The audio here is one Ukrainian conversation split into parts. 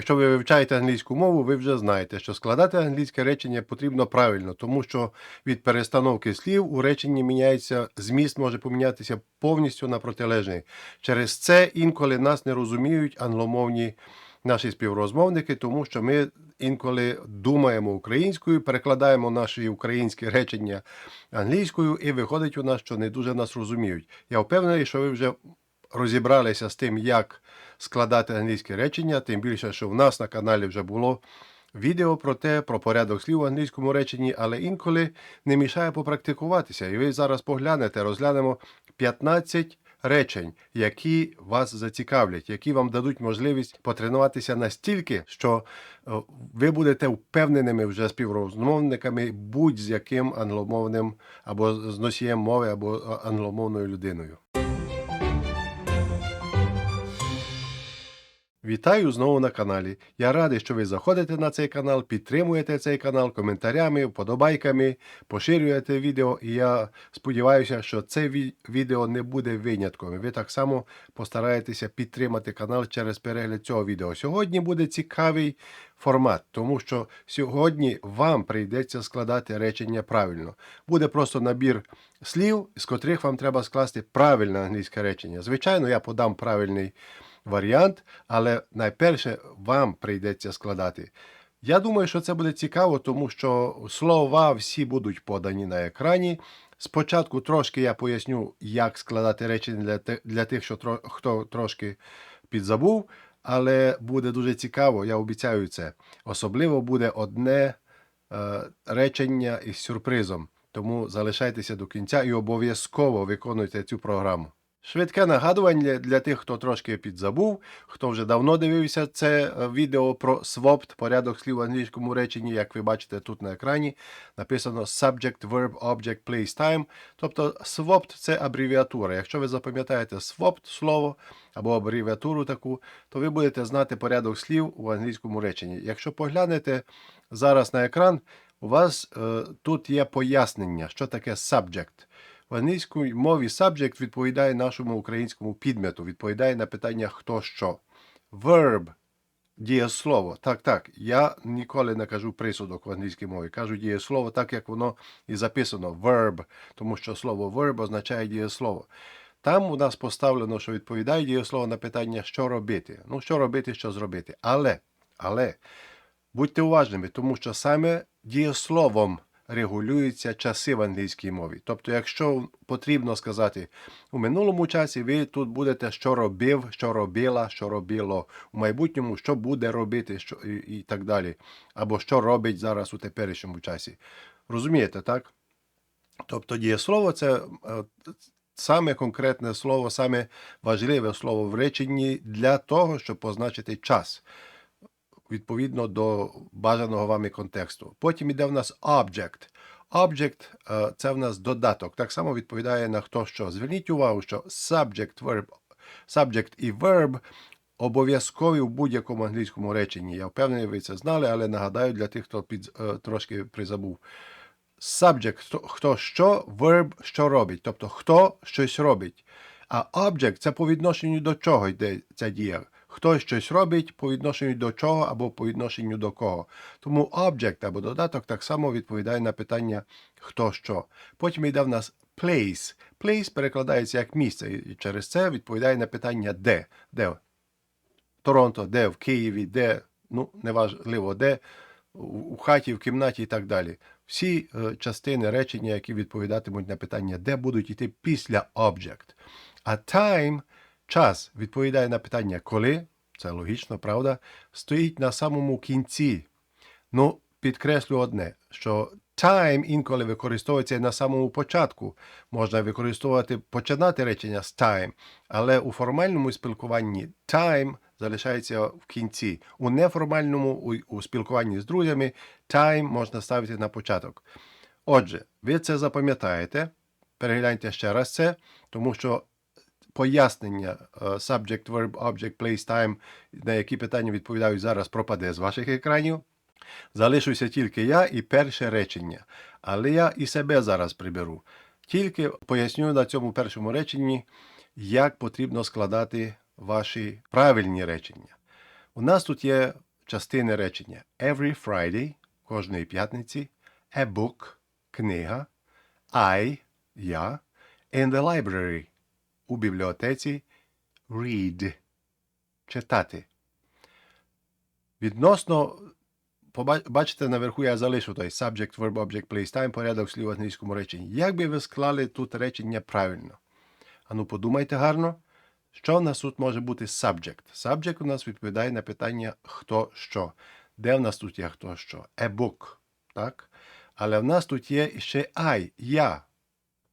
Якщо ви вивчаєте англійську мову, ви вже знаєте, що складати англійське речення потрібно правильно, тому що від перестановки слів у реченні міняється зміст може помінятися повністю на протилежний. Через це інколи нас не розуміють англомовні наші співрозмовники, тому що ми інколи думаємо українською, перекладаємо наші українські речення англійською, і виходить у нас, що не дуже нас розуміють. Я впевнений, що ви вже розібралися з тим, як складати англійське речення, тим більше, що в нас на каналі вже було відео про те, про порядок слів у англійському реченні, але інколи не мішає попрактикуватися. І ви зараз поглянете, розглянемо 15 речень, які вас зацікавлять, які вам дадуть можливість потренуватися настільки, що е, ви будете впевненими вже співрозмовниками будь-з яким англомовним або з носієм мови, або е, англомовною людиною. Вітаю знову на каналі. Я радий, що ви заходите на цей канал, підтримуєте цей канал коментарями, вподобайками, поширюєте відео. І я сподіваюся, що це відео не буде винятком. Ви так само постараєтеся підтримати канал через перегляд цього відео. Сьогодні буде цікавий формат, тому що сьогодні вам прийдеться складати речення правильно. Буде просто набір слів, з котрих вам треба скласти правильне англійське речення. Звичайно, я подам правильний варіант, але найперше вам прийдеться складати. Я думаю, що це буде цікаво, тому що слова всі будуть подані на екрані. Спочатку трошки я поясню, як складати речення для, те- для тих, що хто трошки підзабув, але буде дуже цікаво, я обіцяю це. Особливо буде одне е, речення із сюрпризом. Тому залишайтеся до кінця і обов'язково виконуйте цю програму. Швидке нагадування для тих, хто трошки підзабув, хто вже давно дивився це е, відео про swapped, порядок слів в англійському реченні, як ви бачите тут на екрані, написано subject, verb, object, place, time. Тобто swapped – це абревіатура. Якщо ви запам'ятаєте swapped слово або абревіатуру таку, то ви будете знати порядок слів у англійському реченні. Якщо поглянете зараз на екран, у вас е, тут є пояснення, що таке subject. В англійській мові subject відповідає нашому українському підмету, відповідає на питання хто що. Verb дієслово. Так, так. Я ніколи не кажу присудок в англійській мові. Кажу дієслово так, як воно і записано. Verb, тому що слово verb означає дієслово. Там у нас поставлено, що відповідає дієслово на питання, що робити. Ну, що робити, що зробити. Але, але Будьте уважними, тому що саме дієсловом регулюються часи в англійській мові. Тобто, якщо потрібно сказати у минулому часі, ви тут будете що робив, що робила, що робило, у майбутньому, що буде робити, що, і, так далі. Або що робить зараз у теперішньому часі. Розумієте, так? Тобто дієслово це е, саме конкретне слово, саме важливе слово в реченні для того, щоб позначити час відповідно до бажаного вами контексту. Потім іде в нас object. Object е, – це в нас додаток. Так само відповідає на хто що. Зверніть увагу, що subject, verb, subject і verb обов'язкові в будь-якому англійському реченні. Я впевнений, ви це знали, але нагадаю для тих, хто під, е, трошки призабув. Subject хто, що, verb що робить, тобто хто щось робить. А object це по відношенню до чого йде ця дія. Хтось щось робить по відношенню до чого або по відношенню до кого. Тому object або додаток так само відповідає на питання хто що. Потім йде в нас place. Place перекладається як місце, і через це відповідає на питання де. Де? в Торонто, де в Києві, де, ну, неважливо, де, у хаті, в кімнаті і так далі. Всі е, частини речення, які відповідатимуть на питання, де будуть йти після object. А time, час, відповідає на питання коли, це логічно, правда, стоїть на самому кінці. Ну, підкреслю одне, що time інколи використовується на самому початку. Можна використовувати починати речення з time, але у формальному спілкуванні time залишається в кінці. У неформальному у, у спілкуванні з друзями time можна ставити на початок. Отже, ви це запам'ятаєте, перегляньте ще раз це, тому що пояснення е, subject, verb, object, place, time, на які питання відповідають зараз, пропаде з ваших екранів. Залишуся тільки я і перше речення. Але я і себе зараз приберу. Тільки поясню на цьому першому реченні, як потрібно складати ваші правильні речення. У нас тут є частини речення. Every Friday, кожної п'ятниці, a book, книга, I, я, in the library, у бібліотеці, read, читати. Відносно, бачите, наверху я залишу той subject, verb, object, place, time, порядок слів в англійському реченні. Як би ви склали тут речення правильно? Ану, подумайте гарно. Що в нас тут може бути subject? Subject у нас відповідає на питання хто що. Де в нас тут є хто що? A book. Так? Але в нас тут є ще I, я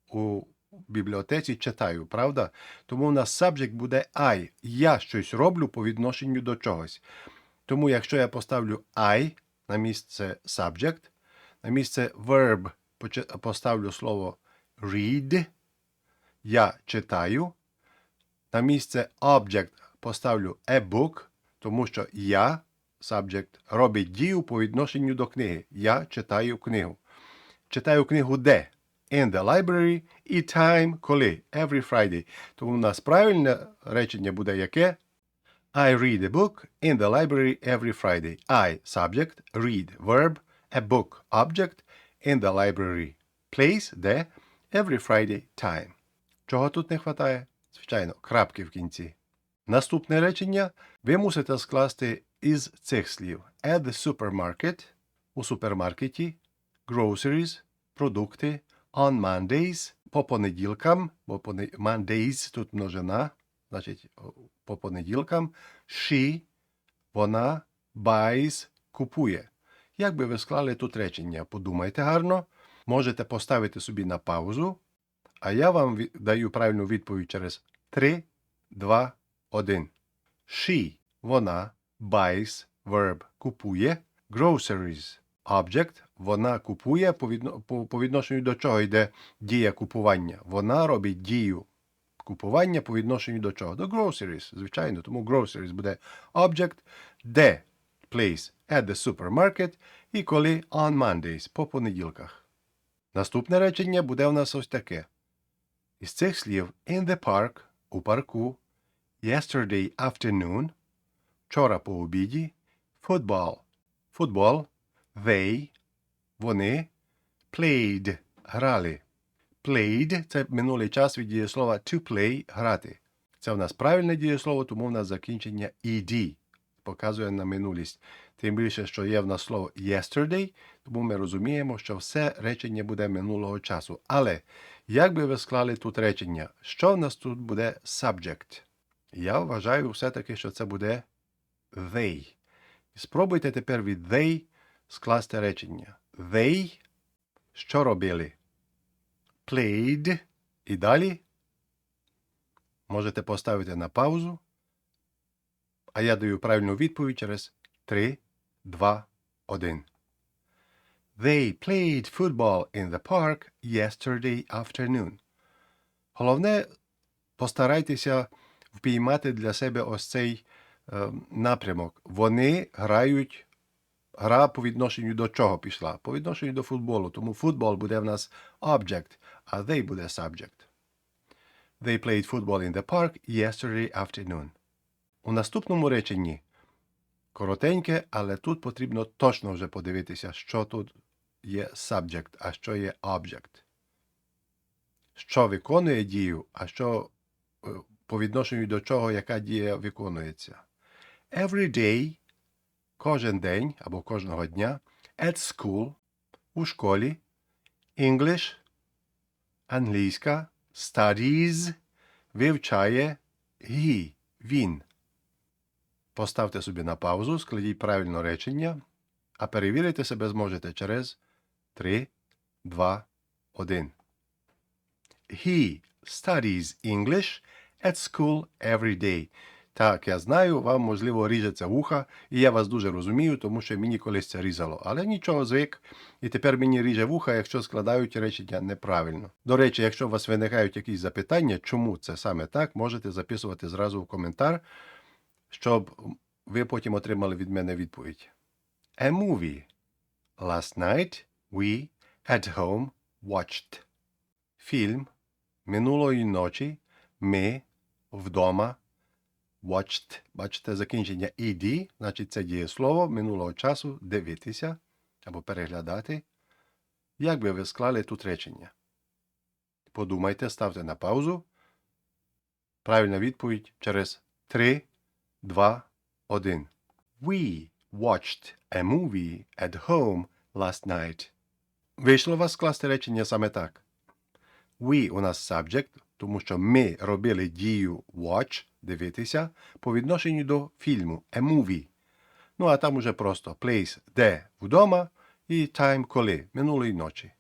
у бібліотеці читаю, правда? Тому у нас subject буде I. Я щось роблю по відношенню до чогось. Тому якщо я поставлю I на місце subject, на місце verb поставлю слово read, я читаю, на місце object поставлю a book, тому що я, subject, робить дію по відношенню до книги. Я читаю книгу. Читаю книгу де? In the library і time коли? Every Friday. Тому у нас правильне речення буде яке? I read a book in the library every Friday. I subject, read verb, a book object in the library. Place де? Every Friday time. Чого тут не вистачає? Звичайно, крапки в кінці. Наступне речення ви мусите скласти із цих слів: at the supermarket у супермаркеті, groceries продукти, on Mondays по понеділкам, бо Mondays тут множина, значить по понеділкам, she вона buys купує. Як би ви склали тут речення? Подумайте гарно, можете поставити собі на паузу, а я вам даю правильну відповідь через 3, 2, 1. She – вона, buys – verb – купує, groceries – object – вона купує, по, відно, по, по відношенню до чого йде дія купування. Вона робить дію купування по відношенню до чого? До groceries, звичайно. Тому groceries буде object, де place at the supermarket і коли on Mondays по понеділках. Наступне речення буде у нас ось таке. Із цих слів in the park у парку, yesterday afternoon, вчора по обіді, football, футбол, they, вони, played, грали. Played – це минулий час від дієслова to play – грати. Це в нас правильне дієслово, тому в нас закінчення ed показує на минулість. Тим більше, що є в нас слово yesterday, тому ми розуміємо, що все речення буде минулого часу. Але як би ви склали тут речення? Що в нас тут буде subject? Я вважаю все-таки, що це буде they. Спробуйте тепер від they скласти речення. They що робили? Played. І далі можете поставити на паузу. А я даю правильну відповідь через 3, 2, 1. They played football in the park yesterday afternoon. Головне, постарайтеся впіймати для себе ось цей е, напрямок. Вони грають. Гра по відношенню до чого пішла? По відношенню до футболу. Тому футбол буде в нас object, а they буде subject. They played football in the park yesterday afternoon. У наступному реченні коротеньке, але тут потрібно точно вже подивитися, що тут є subject, а що є object. Що виконує дію, а що е, по відношенню до чого яка дія виконується. Every day кожен день або кожного дня at school у школі English англійська studies вивчає he він. Поставте собі на паузу, складіть правильно речення, а перевірити себе зможете через 3, 2, 1. He studies English at school every day. Так, я знаю, вам, можливо, ріжеться вуха, і я вас дуже розумію, тому що мені колись це різало. Але нічого звик, і тепер мені ріже вуха, якщо складають речення неправильно. До речі, якщо у вас виникають якісь запитання, чому це саме так, можете записувати зразу в коментар, щоб ви потім отримали від мене відповідь. A movie. Last night we at home watched. Фільм минулої ночі ми вдома watched. Бачите, закінчення ed, значить це дієслово минулого часу дивитися або переглядати. Як би ви склали тут речення? Подумайте, ставте на паузу. Правильна відповідь через 3, 2, 1. We watched a movie at home last night. Вийшло вас скласти речення саме так. We у нас subject, тому що ми робили дію watch, дивитися, по відношенню до фільму a movie. Ну а там уже просто place, де вдома, і time коли, минулої ночі.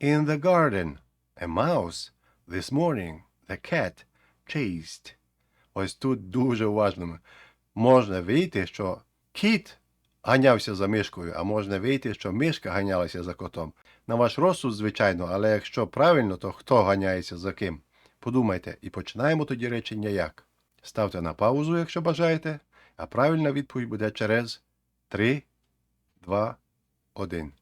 In the garden, a mouse, this morning, the cat chased. Ось тут дуже уважно. Можна вийти, що кіт ганявся за мишкою, а можна вийти, що мишка ганялася за котом. На ваш розсуд, звичайно, але якщо правильно, то хто ганяється за ким? Подумайте, і починаємо тоді речення як. Ставте на паузу, якщо бажаєте, а правильна відповідь буде через 3, 2, 1.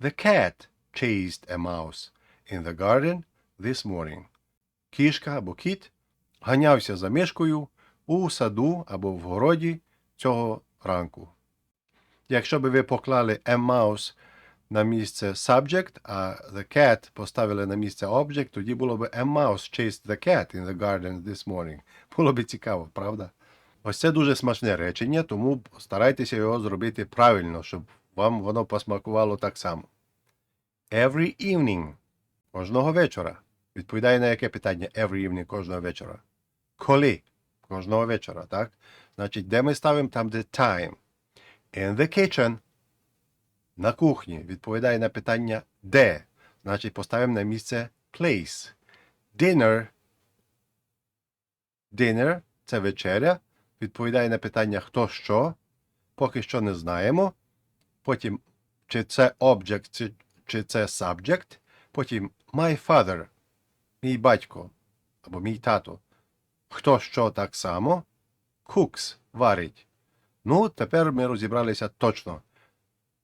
The cat chased a mouse in the garden this morning. Кішка або кіт ганявся за мишкою у саду або в городі цього ранку. Якщо би ви поклали a mouse на місце subject, а the cat поставили на місце object, тоді було б a mouse chased the cat in the garden this morning. Було б цікаво, правда? Ось це дуже смачне речення, тому старайтеся його зробити правильно, щоб вам воно посмакувало так само. Every evening. Кожного вечора. Відповідає на яке питання every evening кожного вечора? Коли? Кожного вечора, так? Значить, де ми ставимо там, де time. In the kitchen. На кухні. Відповідає на питання де. Значить, поставимо на місце place. Dinner. Dinner це вечеря. Відповідає на питання хто що. Поки що не знаємо. Потім, чи це object, чи, чи це subject. Потім my father. Мій батько. Або мій тато. Хто що так само. Cooks варить. Ну, тепер ми розібралися точно.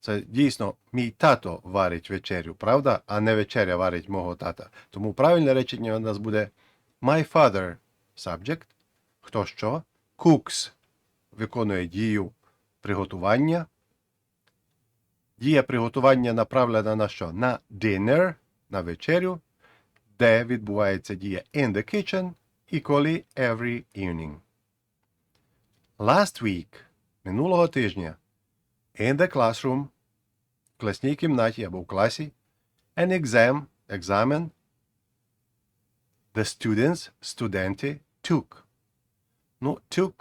Це дійсно мій тато варить вечерю, правда? А не вечеря варить мого тата. Тому правильне речення у нас буде My father subject. Хто що? Cooks виконує дію приготування. Дія приготування направлена на що? На dinner, на вечерю, де відбувається дія in the kitchen і коли every evening. Last week, минулого тижня, in the classroom, в класній кімнаті або в класі, an exam, екзамен, the students, студенти, took. Ну, took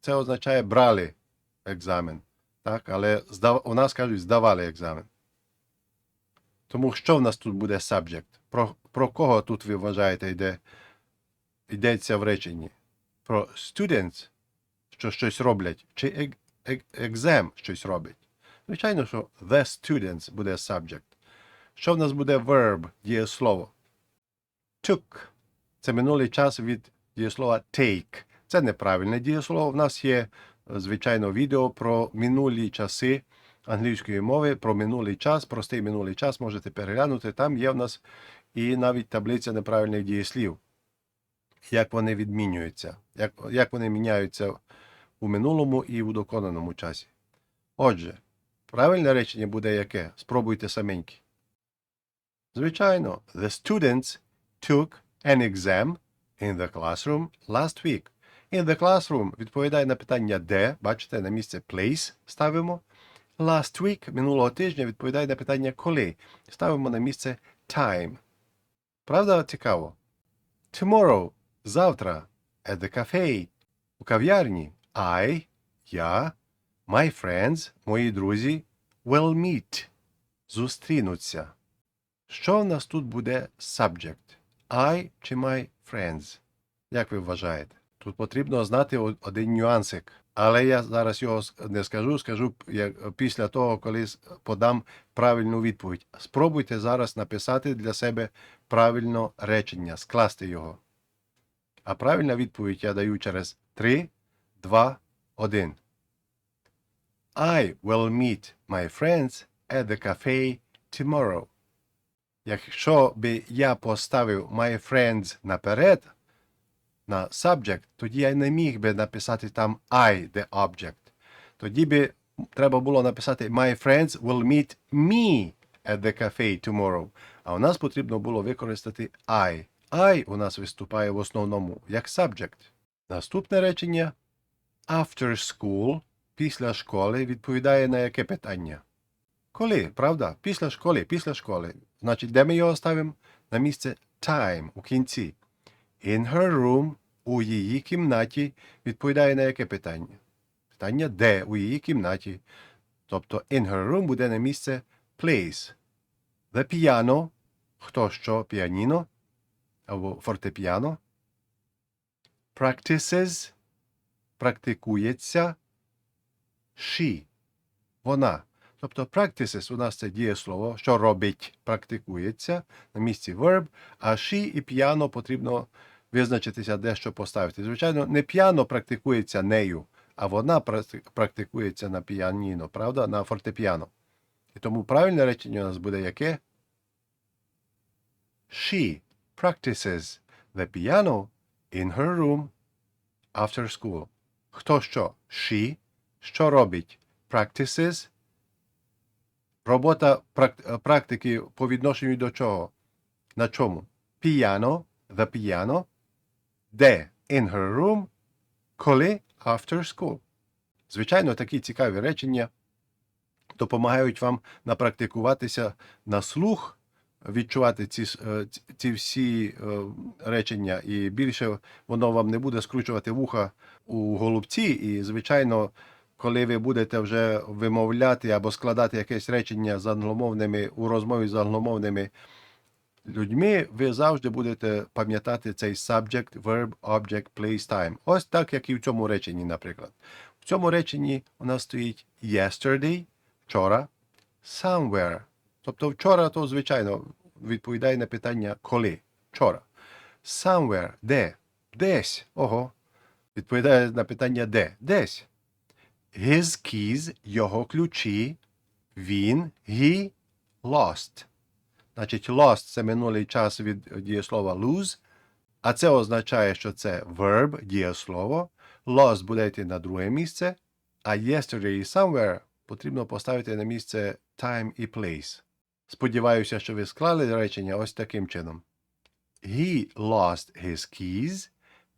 це означає брали екзамен. Так, але здав... у нас кажуть, здавали екзамен. Тому що в нас тут буде subject? Про, про кого тут ви вважаєте йде, йдеться в реченні? Про students, що щось роблять, чи exam щось робить? Звичайно, що the students буде subject. Що в нас буде verb, дієслово? Took. Це минулий час від дієслова take. Це неправильне дієслово. В нас є, е, звичайно, відео про минулі часи англійської мови, про минулий час, простий минулий час можете переглянути. Там є в нас і навіть таблиця неправильних дієслів. Як вони відмінюються, як, як вони міняються у минулому і у доконаному часі. Отже, правильне речення буде яке? Спробуйте саменьки. Звичайно, the students took an exam in the classroom last week. In the classroom відповідає на питання де, бачите, на місце place ставимо. Last week минулого тижня відповідає на питання коли. Ставимо на місце time. Правда цікаво? Tomorrow завтра at the cafe у кав'ярні I, я, my friends, мої друзі will meet зустрінуться. Що в нас тут буде subject? I чи my friends? Як ви вважаєте? Тут потрібно знати один нюансик. Але я зараз його не скажу, скажу після того, коли подам правильну відповідь. Спробуйте зараз написати для себе правильно речення, скласти його. А правильна відповідь я даю через 3, 2, 1. I will meet my friends at the cafe tomorrow. Якщо би я поставив my friends наперед, на subject, тоді я не міг би написати там I, the object. Тоді би треба було написати My friends will meet me at the cafe tomorrow. А у нас потрібно було використати I. I у нас виступає в основному як subject. Наступне речення After school, після школи, відповідає на яке питання? Коли, правда? Після школи, після школи. Значить, де ми його ставимо? На місце time у кінці. In her room, у її кімнаті, відповідає на яке питання? Питання де у її кімнаті. Тобто in her room буде на місце place. The piano. Хто що? Піаніно або фортепіано. Practices. Практикується. She. Вона. Тобто practices у нас це дієслово, що робить, практикується на місці verb, а she і piano потрібно визначитися, де що поставити. Звичайно, не піано практикується нею, а вона практикується на піаніно, правда, на фортепіано. І тому правильне речення у нас буде яке? She practices the piano in her room after school. Хто що? She. Що робить? Practices. Робота е, практики по відношенню до чого? На чому? Piano. The piano. Де? In her room. Коли? After school. Звичайно, такі цікаві речення допомагають вам напрактикуватися на слух, відчувати ці, е, ці- ці всі е, речення, і більше воно вам не буде скручувати вуха у голубці. І, звичайно, коли ви будете вже вимовляти або складати якесь речення з англомовними у розмові з англомовними людьми, ви завжди будете пам'ятати цей subject, verb, object, place, time. Ось так, як і в цьому реченні, наприклад. В цьому реченні у нас стоїть yesterday, вчора, somewhere. Тобто вчора, то, звичайно, відповідає на питання коли. Вчора. Somewhere, де? Десь. Ого. Відповідає на питання де? Десь. His keys, його ключі, він, he, lost. Значить, lost це минулий час від дієслова lose, а це означає, що це verb, дієслово. Lost буде йти на друге місце, а yesterday і somewhere потрібно поставити на місце time і place. Сподіваюся, що ви склали речення ось таким чином. He lost his keys.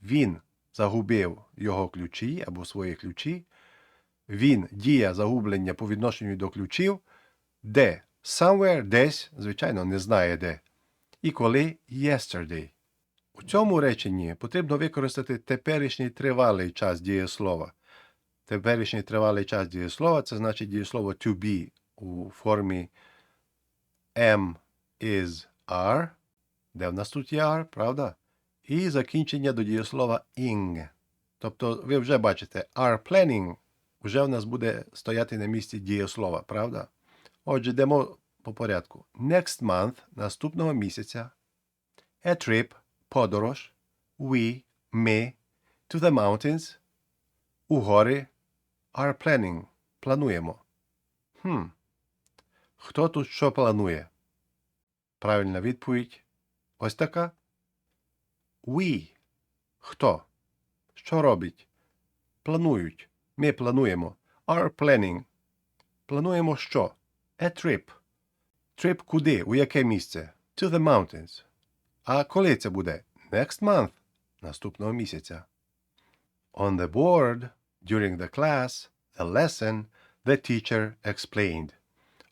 Він загубив його ключі або свої ключі. Він дія загублення по відношенню до ключів. Де? Somewhere, десь, звичайно, не знає де. І коли yesterday. У цьому реченні потрібно використати теперішній тривалий час дієслова. Теперішній тривалий час дієслова це значить дієслово to be у формі am, is, are. Де в нас тут є are, правда? І закінчення до дієслова ing. Тобто ви вже бачите, are planning вже в нас буде стояти на місці дієслова, правда? Отже, йдемо по порядку. Next month, наступного місяця. A trip, подорож. We, ми, to the mountains. У гори. Are planning. Плануємо. Хм. Хто тут що планує? Правильна відповідь. Ось така. We. Хто? Що робить? Планують. Ми плануємо. Are planning. Плануємо що? A trip. Trip куди? У яке місце? To the mountains. А коли це буде? Next month. Наступного місяця. On the board, during the class, the lesson, the teacher explained.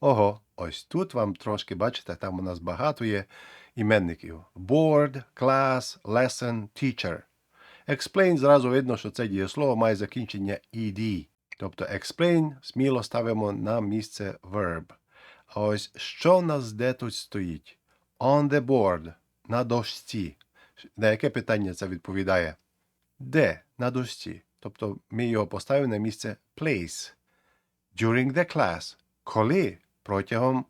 Ого, ось тут вам трошки бачите, там у нас багато є іменників. Board, class, lesson, teacher. Explain зразу видно, що це дієслово має закінчення ed. Тобто explain сміло ставимо на місце verb. А ось що в нас де тут стоїть? On the board. На дошці. На яке питання це відповідає? Де? На дошці. Тобто ми його поставимо на місце place. During the class. Коли? Протягом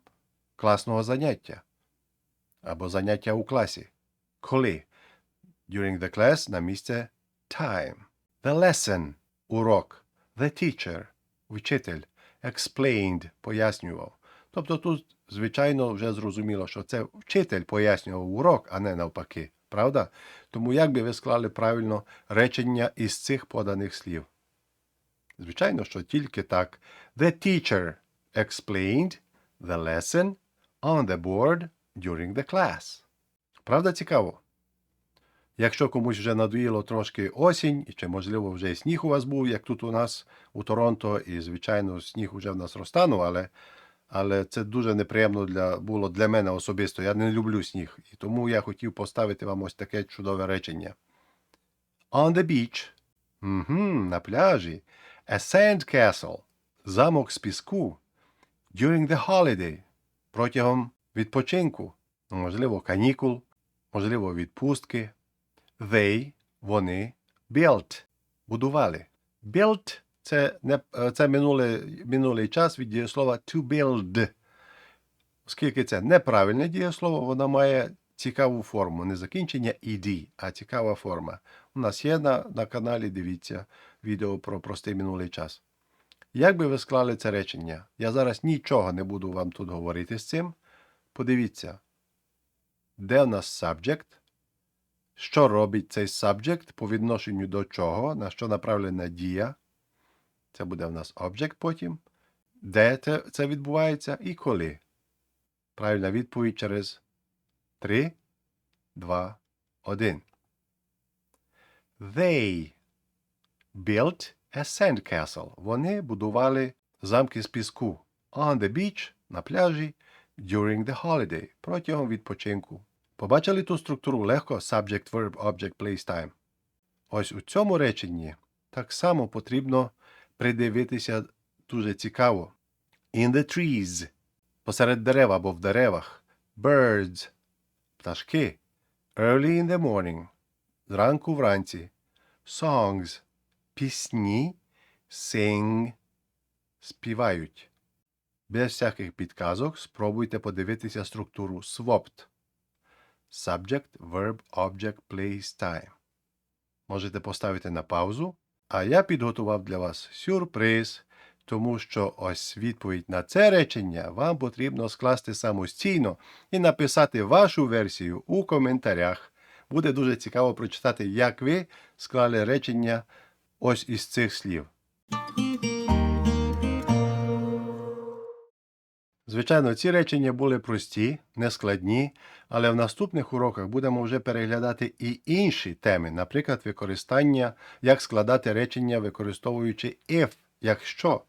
класного заняття. Або заняття у класі. Коли? During the class на місце time. The lesson – урок. The teacher – вчитель. Explained – пояснював. Тобто тут, звичайно, вже зрозуміло, що це вчитель пояснював урок, а не навпаки. Правда? Тому як би ви склали правильно речення із цих поданих слів? Звичайно, що тільки так. The teacher explained the lesson on the board during the class. Правда цікаво? Якщо комусь вже надоїло трошки осінь, і чи, можливо, вже і сніг у вас був, як тут у нас у Торонто, і, звичайно, сніг уже в нас розтанув, але, але це дуже неприємно для, було для мене особисто. Я не люблю сніг. І тому я хотів поставити вам ось таке чудове речення. On the beach. Угу, на пляжі. A sand castle. Замок з піску. During the holiday. Протягом відпочинку. Ну, можливо, канікул, можливо, відпустки. They, вони, built, будували. Built – це, не, е, це минулий, минулий час від дієслова to build. Оскільки це неправильне дієслово, воно має цікаву форму. Не закінчення ed, а цікава форма. У нас є на, на каналі, дивіться, відео про простий минулий час. Як би ви склали це речення? Я зараз нічого не буду вам тут говорити з цим. Подивіться, де у нас subject, що робить цей subject по відношенню до чого, на що направлена дія. Це буде в нас object потім. Де це відбувається і коли. Правильна відповідь через 3, 2, 1. They built a sandcastle. Вони будували замки з піску. On the beach на пляжі during the holiday протягом відпочинку. Побачили ту структуру легко subject, verb, object, place, time. Ось у цьому реченні так само потрібно придивитися дуже цікаво. In the trees посеред дерев або в деревах. Birds пташки. Early in the morning зранку вранці. Songs пісні. Sing співають. Без всяких підказок спробуйте подивитися структуру swapped. Subject, verb, object, place, time. Можете поставити на паузу, а я підготував для вас сюрприз, тому що ось відповідь на це речення вам потрібно скласти самостійно і написати вашу версію у коментарях. Буде дуже цікаво прочитати, як ви склали речення ось із цих слів. Звичайно, ці речення були прості, нескладні, але в наступних уроках будемо вже переглядати і інші теми, наприклад, використання, як складати речення, використовуючи if, якщо,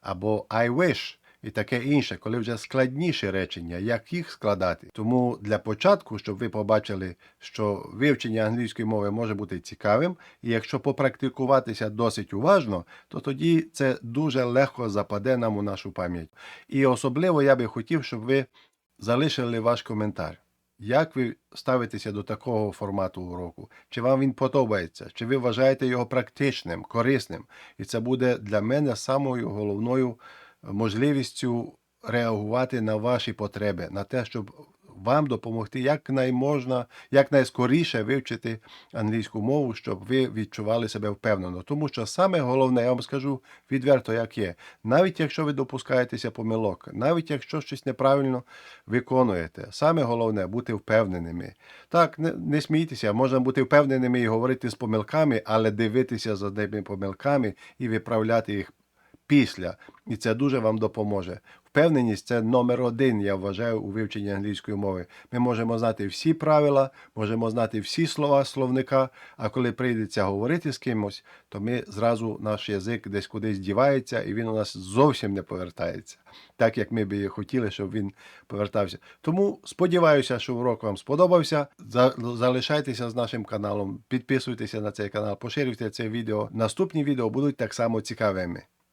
або I wish і таке інше, коли вже складніші речення, як їх складати. Тому для початку, щоб ви побачили, що вивчення англійської мови може бути цікавим, і якщо попрактикуватися досить уважно, то тоді це дуже легко западе нам у нашу пам'ять. І особливо я би хотів, щоб ви залишили ваш коментар. Як ви ставитеся до такого формату уроку? Чи вам він подобається? Чи ви вважаєте його практичним, корисним? І це буде для мене самою головною можливістю реагувати на ваші потреби, на те, щоб вам допомогти якнайможна, якнайскоріше вивчити англійську мову, щоб ви відчували себе впевнено. Тому що саме головне, я вам скажу відверто, як є, навіть якщо ви допускаєтеся помилок, навіть якщо щось неправильно виконуєте, саме головне бути впевненими. Так, не, не смійтеся, можна бути впевненими і говорити з помилками, але дивитися за тими помилками і виправляти їх після, і це дуже вам допоможе. Впевненість це номер один, я вважаю, у вивченні англійської мови. Ми можемо знати всі правила, можемо знати всі слова словника, а коли прийдеться говорити з кимось, то ми зразу наш язик десь кудись дівається, і він у нас зовсім не повертається, так як ми би хотіли, щоб він повертався. Тому сподіваюся, що урок вам сподобався. Залишайтеся з нашим каналом, підписуйтеся на цей канал, поширюйте це відео. Наступні відео будуть так само цікавими.